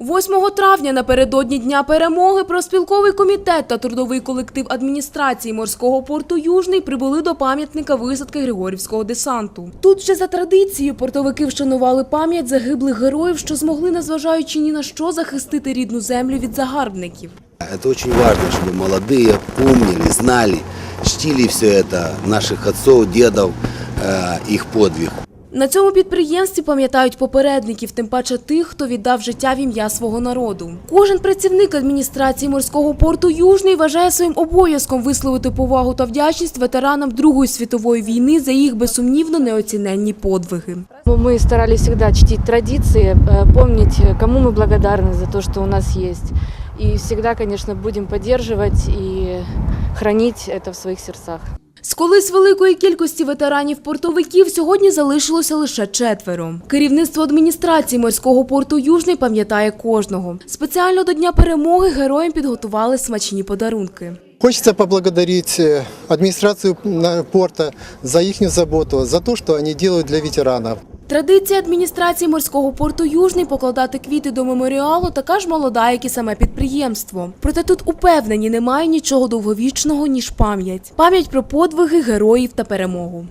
8 травня напередодні Дня перемоги проспілковий комітет та трудовий колектив адміністрації морського порту Южний прибули до пам'ятника висадки Григорівського десанту. Тут вже за традицією портовики вшанували пам'ять загиблих героїв, що змогли, незважаючи ні на що, захистити рідну землю від загарбників. Это очень важно, чтобы молодые помнили, знали, чтили все это, наших отцов, дедов, э, их подвиг. На цьому підприємстві пам'ятають попередників, тим паче тих, хто віддав життя в ім'я свого народу. Кожен працівник адміністрації морського порту Южний вважає своїм обов'язком висловити повагу та вдячність ветеранам Другої світової війни за їх безсумнівно неоціненні подвиги. Мы старались всегда чтить традиции, э, помнить, э, кому мы благодарны за то, что у нас есть. И всегда, конечно, будем поддерживать и хранить это в своих сердцах. З колись великої кількості ветеранів-портовиків сьогодні залишилося лише четверо. Керівництво адміністрації морського порту Южний пам'ятає кожного. Спеціально до Дня перемоги героям підготували смачні подарунки. Хочется поблагодарить администрацию на- порта за их заботу, за то, что они делают для ветеранов. Традиція адміністрації морського порту Южний покладати квіти до меморіалу така ж молода, як і саме підприємство. Проте тут упевнені немає нічого довговічного ніж пам'ять. Пам'ять про подвиги героїв та перемогу.